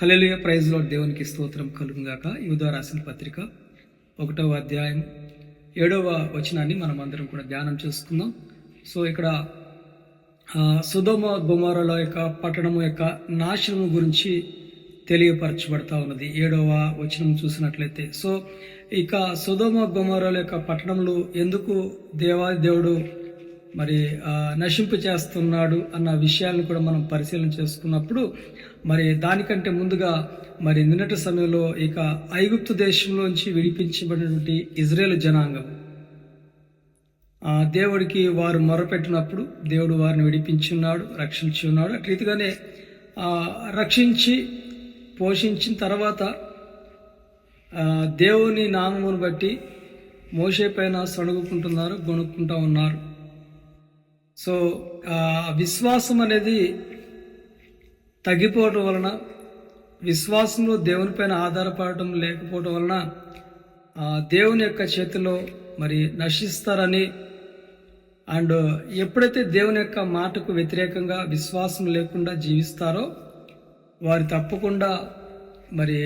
Hallelujah ప్రైజ్లో దేవునికి స్తోత్రం కలుగుగాక యువత రాసిన పత్రిక ఒకటవ అధ్యాయం ఏడవ వచనాన్ని మనం అందరం కూడా ధ్యానం చేసుకుందాం. సో ఇక్కడ సుధోమ గుమారుల యొక్క పట్టణము యొక్క నాశనము గురించి తెలియపరచబడతా ఉన్నది. ఏడవ వచనం చూసినట్లయితే సో ఇక సుధోమ గుమారుల యొక్క పట్టణంలో ఎందుకు దేవా దేవుడు మరి నశింపు చేస్తున్నాడు అన్న విషయాలను కూడా మనం పరిశీలన చేసుకున్నప్పుడు మరి దానికంటే ముందుగా మరి నిన్నటి సమయంలో ఇక ఐగుప్తు దేశంలోంచి విడిపించబడినటువంటి ఇజ్రాయేల్ జనాంగం. ఆ దేవుడికి వారు మొరపెట్టినప్పుడు దేవుడు వారిని విడిపించి ఉన్నాడు రక్షించి ఉన్నాడు అటు రీతిగానే రక్షించి పోషించిన తర్వాత దేవుని నామమును బట్టి మోసే పైన సణుగుకుంటున్నారు గొనుక్కుంటూ ఉన్నారు. సో విశ్వాసం అనేది తగ్గిపోవటం వలన విశ్వాసంలో దేవునిపైన ఆధారపడటం లేకపోవటం వలన దేవుని యొక్క చేతిలో మరి నశిస్తారని అండ్ ఎప్పుడైతే దేవుని యొక్క మాటకు వ్యతిరేకంగా విశ్వాసం లేకుండా జీవిస్తారో వారు తప్పకుండా మరి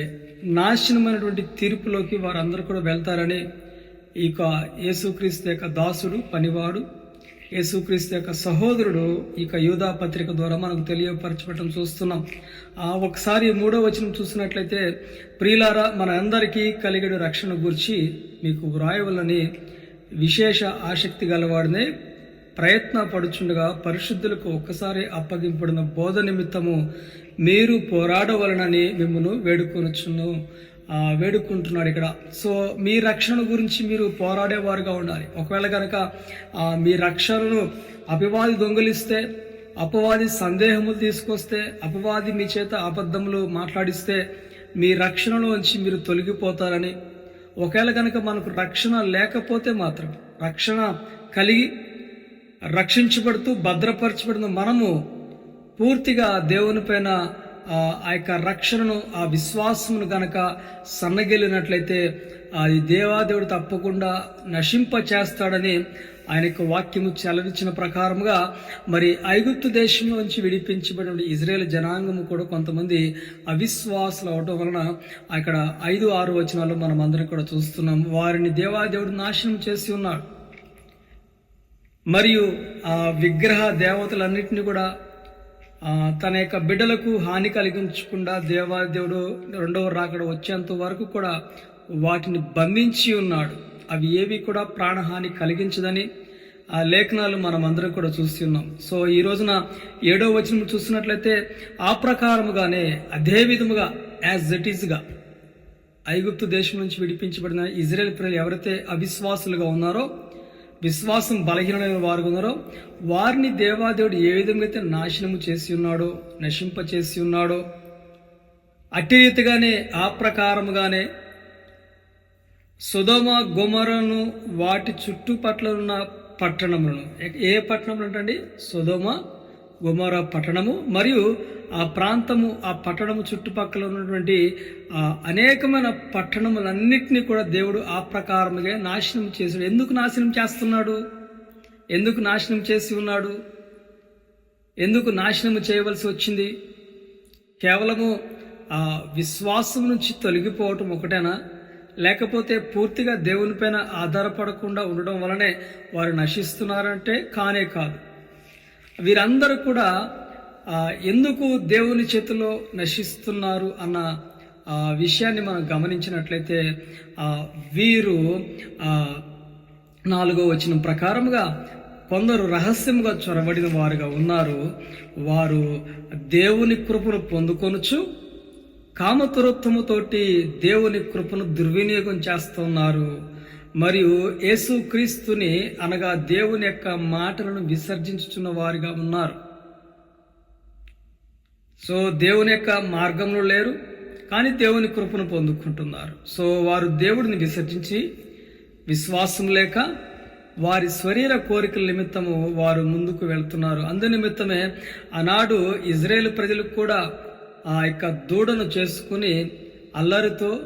నాశనమైనటువంటి తీర్పులోకి వారందరూ కూడా వెళ్తారని ఈ యొక్క యేసుక్రీస్తు యొక్క దాసుడు పనివాడు యేసుక్రీస్తు యొక్క సహోదరుడు ఇక యూదా పత్రిక ద్వారా మనకు తెలియపరచబడటం చూస్తున్నాం. ఆ ఒకసారి మూడో వచనం చూసినట్లయితే ప్రియులారా మన అందరికీ కలిగడు రక్షణ గురించి మీకు వ్రాయవలని విశేష ఆసక్తి గలవాడినే ప్రయత్న పడుచుండగా పరిశుద్ధులకు ఒక్కసారి అప్పగింపడిన బోధ నిమిత్తము మీరు పోరాడవలనని మిమ్మల్ని వేడుకొనొచ్చును వేడుకుంటున్నాడు ఇక్కడ. సో మీ రక్షణ గురించి మీరు పోరాడేవారుగా ఉండాలి. ఒకవేళ కనుక మీ రక్షణను అపవాది దొంగిలిస్తే అపవాది సందేహములు తీసుకొస్తే అపవాది మీ చేత అబద్ధములు మాట్లాడిస్తే మీ రక్షణలోంచి మీరు తొలగిపోతారని. ఒకవేళ కనుక మనకు రక్షణ లేకపోతే మాత్రం రక్షణ కలిగి రక్షించబడుతూ భద్రపరచబడిన మనము పూర్తిగా దేవుని పైన ఆ యొక్క రక్షణను ఆ విశ్వాసమును గనక సన్నగిలినట్లయితే అది దేవాదేవుడు తప్పకుండా నశింప చేస్తాడని ఆయన యొక్క వాక్యము చెలవిచ్చిన ప్రకారముగా మరి ఐగుప్తు దేశం నుంచి విడిపించబడిన ఇజ్రాయేల్ జనాంగము కూడా కొంతమంది అవిశ్వాసులు అవటం వలన అక్కడ ఐదు ఆరు వచనాలు మనం అందరం కూడా చూస్తున్నాం. వారిని దేవాదేవుడు నాశనం చేసి ఉన్నాడు. మరియు ఆ విగ్రహ దేవతలన్నింటినీ కూడా తన యొక్క బిడ్డలకు హాని కలిగించకుండా దేవాదేవుడు రెండవ రాకడ వచ్చేంత వరకు కూడా వాటిని బంధించి ఉన్నాడు. అవి ఏవి కూడా ప్రాణహాని కలిగించదని ఆ లేఖనాలు మనం అందరం కూడా చూస్తున్నాం సో ఈ రోజున ఏడో వచనం చూసినట్లయితే ఆ ప్రకారముగానే అదే విధముగా యాజ్ ఇట్ ఈస్గా ఐగుప్తు దేశం నుంచి విడిపించబడిన ఇజ్రాయెల్ ప్రజలు ఎవరైతే అవిశ్వాసులుగా ఉన్నారో విశ్వాసం బలహీనమైన వారు ఉన్నారో వారిని దేవాదేవుడు ఏ విధంగా అయితే నాశనము చేసి ఉన్నాడో నశింప చేసి ఉన్నాడో అట్టి రీతిగానే ఆ ప్రకారముగానే సుధమ గుమరను వాటి చుట్టుపట్ల ఉన్న పట్టణములను ఏ పట్టణములు అంటే సుధమ గుమర పట్టణము మరియు ఆ ప్రాంతము ఆ పట్టణము చుట్టుపక్కల ఉన్నటువంటి అనేకమైన పట్టణములన్నింటినీ కూడా దేవుడు ఆ ప్రకారముగా నాశనం చేశాడు. ఎందుకు నాశనం చేస్తున్నాడు? ఎందుకు నాశనం చేసి ఉన్నాడు? ఎందుకు నాశనం చేయవలసి వచ్చింది? కేవలము ఆ విశ్వాసం నుంచి తొలగిపోవటం ఒకటేనా? లేకపోతే పూర్తిగా దేవునిపైన ఆధారపడకుండా ఉండడం వలనే వారు నశిస్తున్నారంటే కానే కాదు. వీరందరూ కూడా ఎందుకు దేవుని చేతిలో నశిస్తున్నారు అన్న ఆ, విషయాన్ని మనం గమనించినట్లయితే వీరు నాలుగో వచనం ప్రకారముగా కొందరు రహస్యముగా చొరబడిన వారుగా ఉన్నారు. వారు దేవుని కృపను పొందుకొనుచు కామతురత్వముతోటి దేవుని కృపను దుర్వినియోగం చేస్తున్నారు మరియు యేసుక్రీస్తుని అనగా దేవుని యొక్క మాటలను విసర్జించుచున్న వారిగా ఉన్నారు. సో దేవుని యొక్క మార్గంలో లేరు కానీ దేవుని కృపను పొందుకుంటున్నారు. సో వారు దేవుడిని విసర్జించి విశ్వాసం లేక వారి శరీర కోరికల నిమిత్తము వారు ముందుకు వెళ్తున్నారు. అందు నిమిత్తమే ఆనాడు ఇజ్రాయేల్ ప్రజలకు కూడా ఆ యొక్క దూడను చేసుకుని అల్లరితో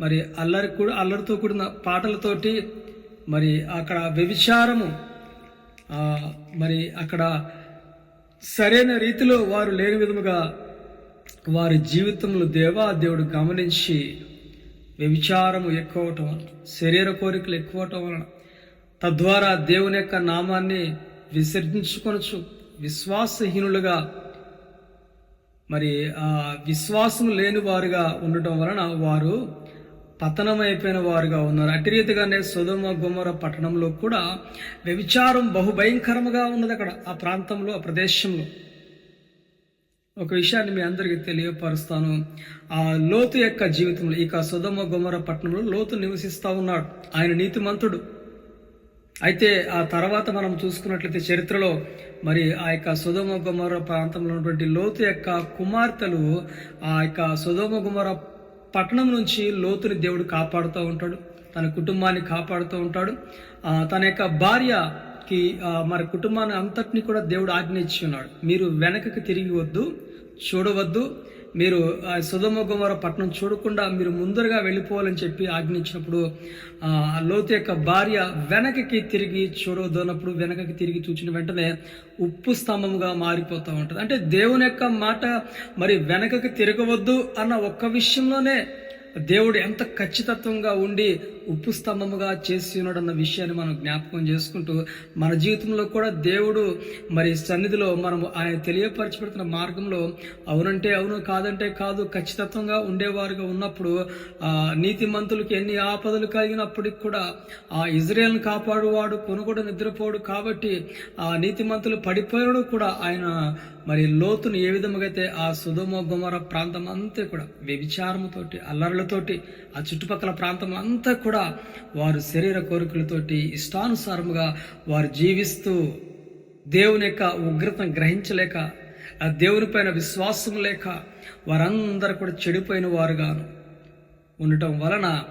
మరి అల్లరి కూడా అల్లరితో కూడిన పాటలతోటి మరి అక్కడ వ్యభిచారము మరి అక్కడ సరైన రీతిలో వారు లేని విధముగా వారి జీవితంలో దేవా దేవుడు గమనించి వ్యభిచారము ఎక్కువటం వలన శరీర కోరికలు ఎక్కువటం వలన తద్వారా దేవుని యొక్క నామాన్ని విసర్జించుకొనచ్చు విశ్వాసహీనులుగా మరి ఆ విశ్వాసం లేని వారుగా ఉండటం వలన వారు పతనమైపోయిన వారుగా ఉన్నారు. అటు రీతిగానే సుధమ గుమర పట్టణంలో కూడా వ్యభిచారం బహుభయంకరముగా ఉన్నది అక్కడ ఆ ప్రాంతంలో ఆ ప్రదేశంలో. ఒక విషయాన్ని మీ అందరికీ తెలియపరుస్తాను. ఆ లోతు యొక్క జీవితంలో ఇక సుధమ గుమర పట్టణంలో లోతు నివసిస్తూ ఉన్నాడు. ఆయన నీతిమంతుడు. అయితే ఆ తర్వాత మనం చూసుకున్నట్లయితే చరిత్రలో మరి ఆ యొక్క సుధమ గుమర ప్రాంతంలో ఉన్నటువంటి లోతు యొక్క కుమార్తెలు ఆ యొక్క సుధమ గుమర పట్టణం నుంచి లోతుని దేవుడు కాపాడుతూ ఉంటాడు తన కుటుంబాన్ని కాపాడుతూ ఉంటాడు. తన యొక్క భార్యకి మన మరి కుటుంబాన్ని అంతటిని కూడా దేవుడు ఆజ్ఞ ఇచ్చి ఉన్నాడు. మీరు వెనకకి తిరిగి వద్దు చూడవద్దు. మీరు ఆ సుధమ కుమార పట్టణం చూడకుండా మీరు ముందరగా వెళ్ళిపోవాలని చెప్పి ఆజ్ఞించినప్పుడు ఆ లోతు యొక్క భార్య వెనకకి తిరిగి చూడవద్దు అన్నప్పుడు వెనకకి తిరిగి చూచిన వెంటనే ఉప్పు స్తంభముగా మారిపోతూ ఉంటుంది. అంటే దేవుని యొక్క మాట మరి వెనకకి తిరగవద్దు అన్న ఒక్క విషయంలోనే దేవుడు ఎంత ఖచ్చితత్వంగా ఉండి ఉప్పు స్తంభముగా చేసి ఉన్నాడు అన్న విషయాన్ని మనం జ్ఞాపకం చేసుకుంటూ మన జీవితంలో కూడా దేవుడు మరి సన్నిధిలో మనం ఆయన తెలియపరచబడుతున్న మార్గంలో అవునంటే అవును కాదంటే కాదు ఖచ్చితత్వంగా ఉండేవారుగా ఉన్నప్పుడు నీతి మంతులకి ఎన్ని ఆపదలు కలిగినప్పటికి కూడా ఆ ఇజ్రాయల్ని కాపాడువాడు కొనుగోడు నిద్రపోడు కాబట్టి ఆ నీతిమంతులు పడిపోయాడు కూడా ఆయన మరి లోతును ఏ విధముగా అయితే ఆ సుధమ గుమర ప్రాంతం అంతా కూడా వ్యభిచారముతోటి అల్లర్లతోటి ఆ చుట్టుపక్కల ప్రాంతం అంతా కూడా వారు శరీర కోరికలతోటి ఇష్టానుసారముగా వారు జీవిస్తూ దేవుని యొక్క ఉగ్రతను గ్రహించలేక ఆ దేవుని పైన విశ్వాసం లేక వారందరూ కూడా చెడిపోయిన వారుగాను. ఉండటం వలన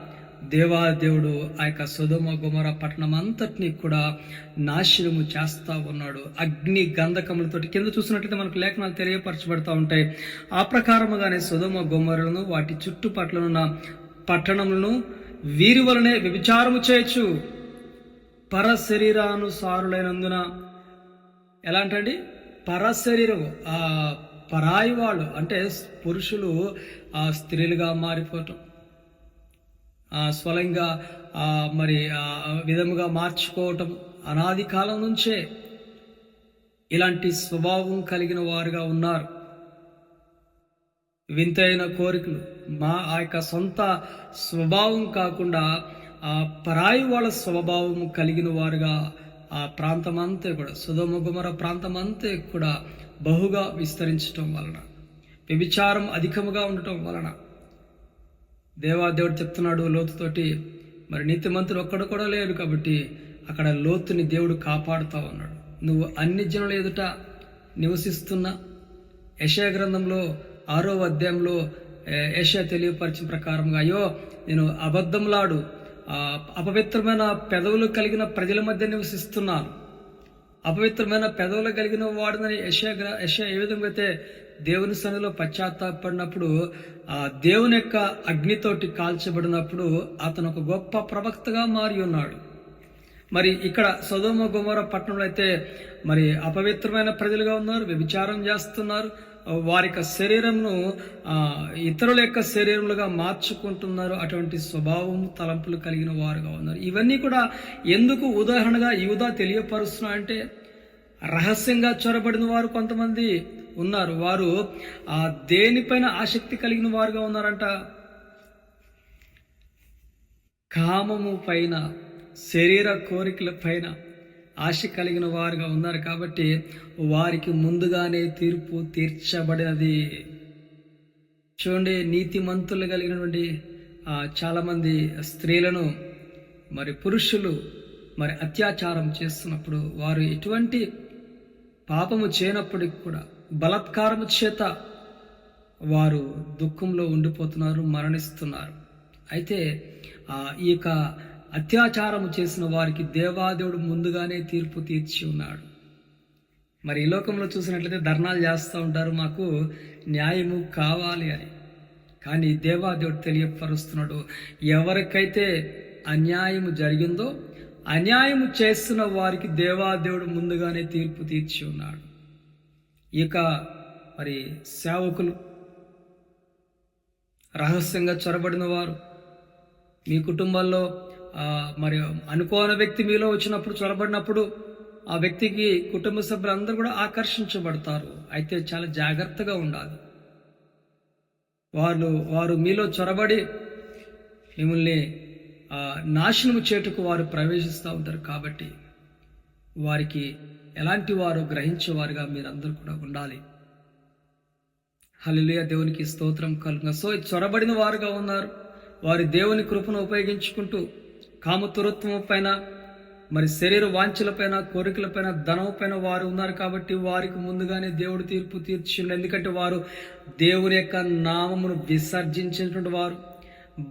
దేవాదేవుడు ఆ యొక్క సుధమ గుమర పట్టణం అంతటినీ కూడా నాశనము చేస్తూ ఉన్నాడు. అగ్ని గంధకములతోటి కింద చూసినట్లయితే మనకు లేఖనాలు తెలియపరచబడతా ఉంటాయి. ఆ ప్రకారముగానే సుధమ గుమరలను వాటి చుట్టుపట్లనున్న పట్టణములను వీరి వలనే వ్యభిచారము చేయొచ్చు పరశరీరానుసారులైనందున ఎలా అంటండి పర ఆ పరాయి వాళ్ళు అంటే పురుషులు ఆ స్త్రీలుగా మారిపోవటం ఆ స్వలంగా మరి ఆ విధముగా మార్చుకోవటం అనాది కాలం నుంచే ఇలాంటి స్వభావం కలిగిన వారుగా ఉన్నారు. వింతైన కోరికలు. మా ఆ యొక్క సొంత స్వభావం కాకుండా ఆ పరాయి వాళ్ళ స్వభావం కలిగిన వారుగా ఆ ప్రాంతం అంతే కూడా సుధముగుమర ప్రాంతం అంతే కూడా బహుగా విస్తరించటం వలన వ్యభిచారం అధికముగా ఉండటం వలన. దేవాదేవుడు చెప్తున్నాడు లోతుతోటి మరి నీతిమంతుడు ఒక్కడు కూడా లేరు కాబట్టి అక్కడ లోతుని దేవుడు కాపాడుతా ఉన్నాడు. నువ్వు అన్ని జనుల ఎదుట నివసిస్తున్న యశయ గ్రంథంలో ఆరో అధ్యాయంలో ఏషియా తెలియపరిచిన ప్రకారంగా అయ్యో నేను అబద్ధంలాడు అపవిత్రమైన పెదవులు కలిగిన ప్రజల మధ్య నివసిస్తున్నాను. అపవిత్రమైన పెదవులు కలిగిన వాడినని యశ యశ ఏ విధంగా అయితే దేవుని సన్నిలో పశ్చాత్తాపడినప్పుడు ఆ దేవుని యొక్క అగ్నితోటి కాల్చబడినప్పుడు అతను ఒక గొప్ప ప్రవక్తగా మారి ఉన్నాడు. మరి ఇక్కడ సదోమ గుమర పట్టణంలో అయితే మరి అపవిత్రమైన ప్రజలుగా ఉన్నారు వ్యభిచారం చేస్తున్నారు వారి యొక్క శరీరంను ఇతరుల యొక్క శరీరములుగా మార్చుకుంటున్నారు. అటువంటి స్వభావం తలంపులు కలిగిన వారుగా ఉన్నారు. ఇవన్నీ కూడా ఎందుకు ఉదాహరణగా యూదా తెలియపరుస్తున్నా అంటే రహస్యంగా చొరబడిన వారు కొంతమంది ఉన్నారు. వారు ఆ దేనిపైన ఆసక్తి కలిగిన వారుగా ఉన్నారంట? కామము పైన శరీర కోరికల పైన. ఆశ కలిగిన వారుగా ఉన్నారు కాబట్టి వారికి ముందుగానే తీర్పు తీర్చబడినది. చూడండి నీతిమంతులు కలిగినటువంటి చాలామంది స్త్రీలను మరి పురుషులు మరి అత్యాచారం చేస్తున్నప్పుడు వారు ఎటువంటి పాపము చేయనప్పటికి కూడా బలాత్కారము చేత వారు దుఃఖంలో ఉండిపోతున్నారు మరణిస్తున్నారు. అయితే ఈ యొక్క అత్యాచారము చేసిన వారికి దేవాదేవుడు ముందుగానే తీర్పు తీర్చి ఉన్నాడు. మరి ఈ లోకంలో చూసినట్లయితే ధర్నాలు చేస్తూ ఉంటారు మాకు న్యాయము కావాలి అని. కానీ దేవాదేవుడు తెలియపరుస్తున్నాడు ఎవరికైతే అన్యాయము జరిగిందో అన్యాయము చేస్తున్న వారికి దేవాదేవుడు ముందుగానే తీర్పు తీర్చి ఉన్నాడు. ఇక మరి సేవకులు రహస్యంగా చొరబడిన వారు మీ కుటుంబాల్లో మరి అనుకోని వ్యక్తి మీలో వచ్చినప్పుడు చొరబడినప్పుడు ఆ వ్యక్తికి కుటుంబ సభ్యులందరూ కూడా ఆకర్షించబడతారు. అయితే చాలా జాగ్రత్తగా ఉండాలి. వాళ్ళు వారు మీలో చొరబడి మిమ్మల్ని నాశనము చేటుకు వారు ప్రవేశిస్తూ ఉంటారు. కాబట్టి వారికి ఎలాంటి వారు గ్రహించేవారుగా మీరందరూ కూడా ఉండాలి. హల్లెలూయా. దేవునికి స్తోత్రం కలుగుగా సో చొరబడిన వారుగా ఉన్నారు. వారి దేవుని కృపను ఉపయోగించుకుంటూ కామతురత్వం పైన మరి శరీర వాంఛలపైన కోరికలపైన ధనం పైన వారు ఉన్నారు కాబట్టి వారికి ముందుగానే దేవుడు తీర్పు తీర్చిండు ఎందుకంటే వారు దేవుని యొక్క నామమును విసర్జించినటువంటి వారు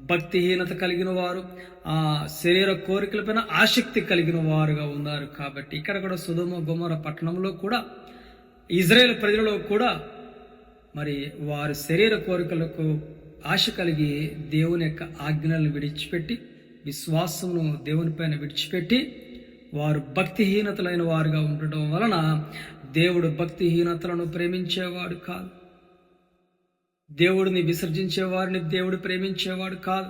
భక్తిహీనత కలిగిన వారు ఆ శరీర కోరికలపైన ఆసక్తి కలిగిన వారుగా ఉన్నారు కాబట్టి ఇక్కడ కూడా సుధుమ గుమర పట్టణంలో కూడా ఇజ్రాయెల్ ప్రజలలో కూడా మరి వారి శరీర కోరికలకు ఆశ కలిగి దేవుని యొక్క ఆజ్ఞలను విడిచిపెట్టి విశ్వాసమును దేవునిపైన విడిచిపెట్టి వారు భక్తిహీనతలైన వారుగా ఉండటం వలన దేవుడు భక్తిహీనతలను ప్రేమించేవాడు కాదు. దేవుడిని విసర్జించే వారిని దేవుడు ప్రేమించేవాడు కాదు.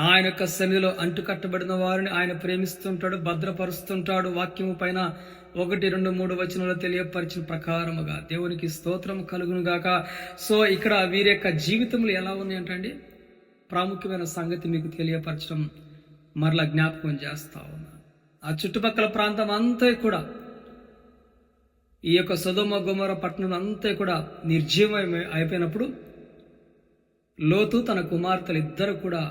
ఆయన యొక్క సన్నిధిలో అంటుకట్టబడిన వారిని ఆయన ప్రేమిస్తుంటాడు భద్రపరుస్తుంటాడు. వాక్యము పైన ఒకటి రెండు మూడు వచనాలు తెలియపరిచిన ప్రకారముగా దేవునికి స్తోత్రం కలుగును గాక సో ఇక్కడ వీరి యొక్క జీవితములు ఎలా ఉన్నాయంటండి ప్రాముఖ్యమైన సంగతి మీకు తెలియపరచడం మరలా జ్ఞాపకం చేస్తా ఉన్నా. ఆ చుట్టుపక్కల ప్రాంతం అంతా కూడా ఈ యొక్క సుధమ గుమర పట్టణం అంతా కూడా నిర్జీవం అయిపోయినప్పుడు లోతు తన కుమార్తెలు ఇద్దరు కూడా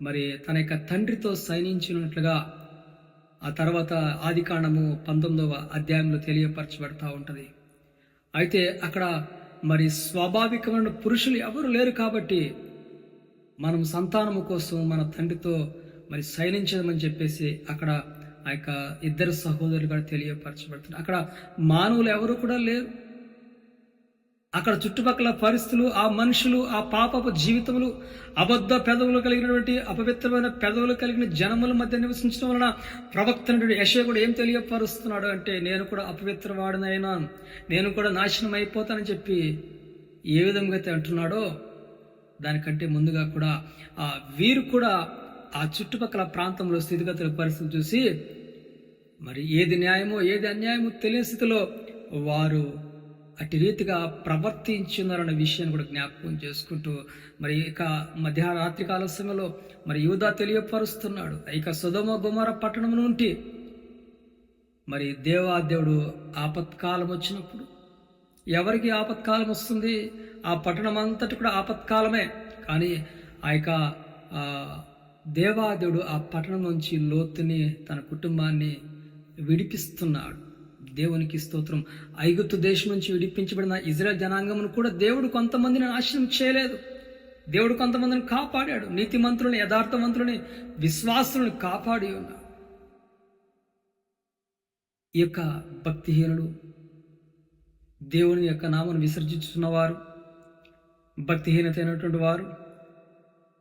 మరి తన యొక్క తండ్రితో సైనించినట్లుగా ఆ తర్వాత ఆది కాండము పంతొమ్మిదవ అధ్యాయంలో తెలియపరచబడతా ఉంటుంది. అయితే అక్కడ మరి స్వాభావికమైన పురుషులు ఎవరు లేరు కాబట్టి మనం సంతానము కోసం మన తండ్రితో మరి సైనించదమని చెప్పేసి అక్కడ ఆ యొక్క ఇద్దరు సహోదరులు కూడా తెలియపరచబడుతున్నారు. అక్కడ మానవులు ఎవరు కూడా లేరు. అక్కడ చుట్టుపక్కల పరిస్థితులు ఆ మనుషులు ఆ పాపపు జీవితములు అబద్ధ పెదవులు కలిగినటువంటి అపవిత్రమైన పెదవులు కలిగిన జనముల మధ్య నివసించడం వలన ప్రవక్త యశ కూడా ఏం తెలియపరుస్తున్నాడు అంటే నేను కూడా అపవిత్రవాడినైనా నేను కూడా నాశనం అయిపోతానని చెప్పి ఏ విధంగా అయితే అంటున్నాడో దానికంటే ముందుగా కూడా ఆ వీరు కూడా ఆ చుట్టుపక్కల ప్రాంతంలో స్థితిగతుల పరిస్థితి చూసి మరి ఏది న్యాయమో ఏది అన్యాయమో తెలియని స్థితిలో వారు అటు రీతిగా ప్రవర్తించున్నారన్న విషయాన్ని కూడా జ్ఞాపకం చేసుకుంటూ మరి ఇక మధ్యాహ్న రాత్రికాల సమయంలో మరి యూదా తెలియపరుస్తున్నాడు. ఇక సుధమ గుమర పట్టణం నుండి మరి దేవాదేవుడు ఆపత్కాలం వచ్చినప్పుడు ఎవరికి ఆపత్కాలం వస్తుంది? ఆ పట్టణం అంతటి కూడా ఆపత్కాలమే. కానీ ఆ యొక్క దేవాదేవుడు ఆ పట్టణం నుంచి లోతుని తన కుటుంబాన్ని విడిపిస్తున్నాడు. దేవునికి స్తోత్రం. ఐగుప్తు దేశం నుంచి విడిపించబడిన ఇజ్రాయల్ జనాంగమును కూడా దేవుడు కొంతమందిని నాశనం చేయలేదు. దేవుడు కొంతమందిని కాపాడాడు. నీతిమంతులని యథార్థవంతులని విశ్వాసులను కాపాడి ఉన్నాడు. ఈ యొక్క భక్తిహీనుడు దేవుని యొక్క నామను భక్తిహీనత భక్తిహీనతైనటువంటి వారు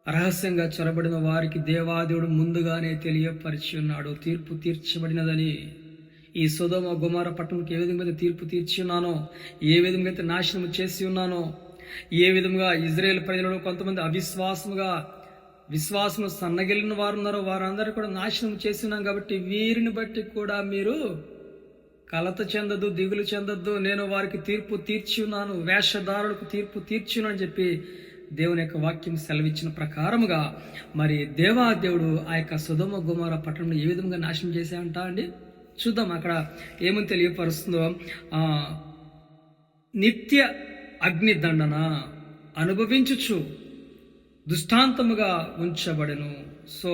రహస్యంగా చొరబడిన వారికి దేవాదేవుడు ముందుగానే తెలియపరిచి ఉన్నాడు. తీర్పు తీర్చబడినదని ఈ సుధమ గుమార పట్టణంకి ఏ విధంగా అయితే తీర్పు తీర్చి ఉన్నానో ఏ విధంగా అయితే నాశనం చేసి ఉన్నానో ఏ విధంగా ఇజ్రాయేల్ ప్రజలలో కొంతమంది అవిశ్వాసముగా విశ్వాసం సన్నగిలిన వారు ఉన్నారో వారందరూ కూడా నాశనం చేసి ఉన్నాం కాబట్టి వీరిని బట్టి కూడా మీరు కలత చెందదు దిగులు చెందద్దు. నేను వారికి తీర్పు తీర్చి ఉన్నాను వేషధారులకు తీర్పు తీర్చి అని చెప్పి దేవుని యొక్క వాక్యం సెలవిచ్చిన ప్రకారముగా మరి దేవాదేవుడు ఆ యొక్క సుధమ గుమార పట్టణం ఏ విధంగా నాశనం చేశాయంట అండి? చూద్దాం అక్కడ ఏమని తెలియపరుస్తుందో. నిత్య అగ్ని దండన అనుభవించుచు దృష్టాంతముగా ఉంచబడెను. సో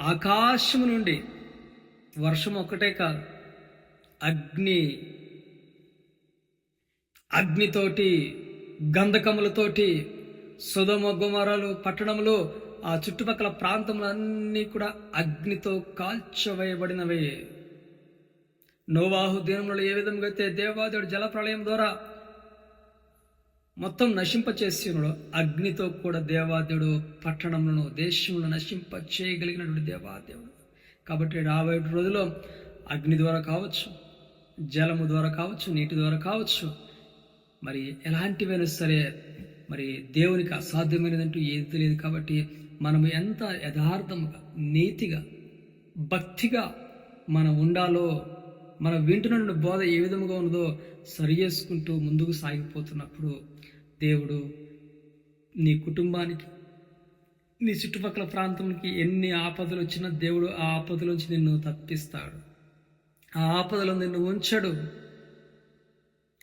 ఆకాశము నుండి వర్షం ఒక్కటే కాదు అగ్ని అగ్నితోటి గంధకములతోటి సుధమ గుమరాలు పట్టణంలో ఆ చుట్టుపక్కల ప్రాంతములన్నీ కూడా అగ్నితో కాల్చవేయబడినవే. నోవాహు దినములు ఏ విధంగా అయితే దేవాదేవుడు జల ప్రళయం ద్వారా మొత్తం నశింపచేసి అగ్నితో కూడా దేవాదేవుడు పట్టణములను దేశములను నశింప చేయగలిగినటువంటి దేవాదేవుడు. కాబట్టి రాబోయే రోజుల్లో అగ్ని ద్వారా కావచ్చు జలము ద్వారా కావచ్చు నీటి ద్వారా కావచ్చు మరి ఎలాంటివైనా సరే మరి దేవునికి అసాధ్యమైనదంటూ ఏది తెలియదు కాబట్టి మనం ఎంత యథార్థముగా నీతిగా భక్తిగా మనం ఉండాలో మన వింటున్న బోధ ఏ విధముగా ఉన్నదో సరి చేసుకుంటూ ముందుకు సాగిపోతున్నప్పుడు దేవుడు నీ కుటుంబానికి నీ చుట్టుపక్కల ప్రాంతానికి ఎన్ని ఆపదలు వచ్చినా దేవుడు ఆ ఆపదలోంచి నిన్ను తప్పిస్తాడు. ఆ ఆపదలో నిన్ను ఉంచడు.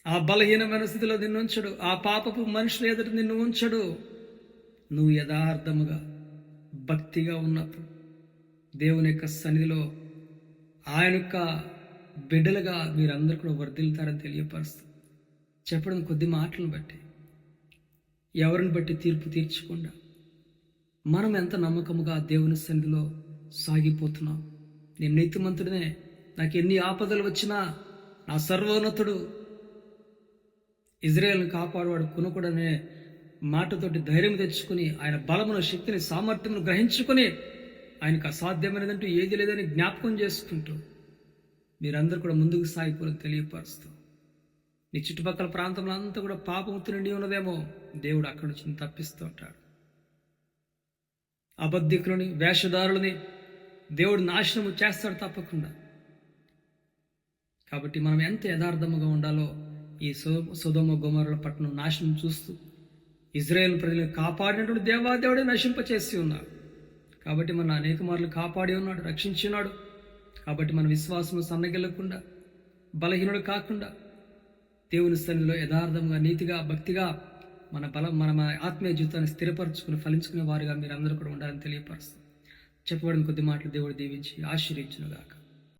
ఆ బలహీనమైన స్థితిలో నిన్ను ఉంచడు. ఆ పాపపు మనుషుల ఎదుట నిన్ను ఉంచడు. నువ్వు యథార్థముగా భక్తిగా ఉన్నప్పుడు దేవుని యొక్క సన్నిధిలో ఆయన యొక్క బిడ్డలుగా మీరందరూ కూడా వర్ధిల్తారని తెలియపరుస్తూ చెప్పడం కొద్ది మాటలను బట్టి ఎవరిని బట్టి తీర్పు తీర్చకుండా మనం ఎంత నమ్మకముగా దేవుని సన్నిధిలో సాగిపోతున్నాం. నేను నీతిమంతుడినే నాకు ఎన్ని ఆపదలు వచ్చినా నా సర్వోన్నతుడు ఇజ్రాయేల్ని కాపాడువాడు కొనుకుడనే మాటతోటి ధైర్యం తెచ్చుకుని ఆయన బలమును శక్తిని సామర్థ్యమును గ్రహించుకుని ఆయనకు అసాధ్యమైనదంటూ ఏది లేదని జ్ఞాపకం చేసుకుంటూ మీరందరూ కూడా ముందుకు సాగిపోవాలని తెలియపరుస్తూ నీ చుట్టుపక్కల ప్రాంతంలో అంతా కూడా పాపముత్తు నిండి ఉన్నదేమో దేవుడు అక్కడి నుంచి తప్పిస్తూ ఉంటాడు. అబద్ధికులని వేషధారులని దేవుడు నాశనము చేస్తాడు తప్పకుండా. కాబట్టి మనం ఎంత యథార్థముగా ఉండాలో ఈ సో సుధమ గుమరుల పట్టణం నాశనం చూస్తూ ఇజ్రాయేల్ ప్రజలను కాపాడినటువంటి దేవాదేవుడే నశింపచేసి ఉన్నాడు. కాబట్టి మన అనేక మార్లు కాపాడి ఉన్నాడు రక్షించి ఉన్నాడు కాబట్టి మన విశ్వాసము సన్నగిల్లకుండా బలహీనుడు కాకుండా దేవుని స్థలిలో యథార్థంగా నీతిగా భక్తిగా మన బలం మన మన ఆత్మీయ జీవితాన్ని స్థిరపరచుకుని ఫలించుకునే వారుగా మీరు అందరూ కూడా ఉండాలని తెలియపరుస్తాం చెప్పబడిన కొద్ది మాటలు దేవుడు దీవించి ఆశీర్వించునుగాక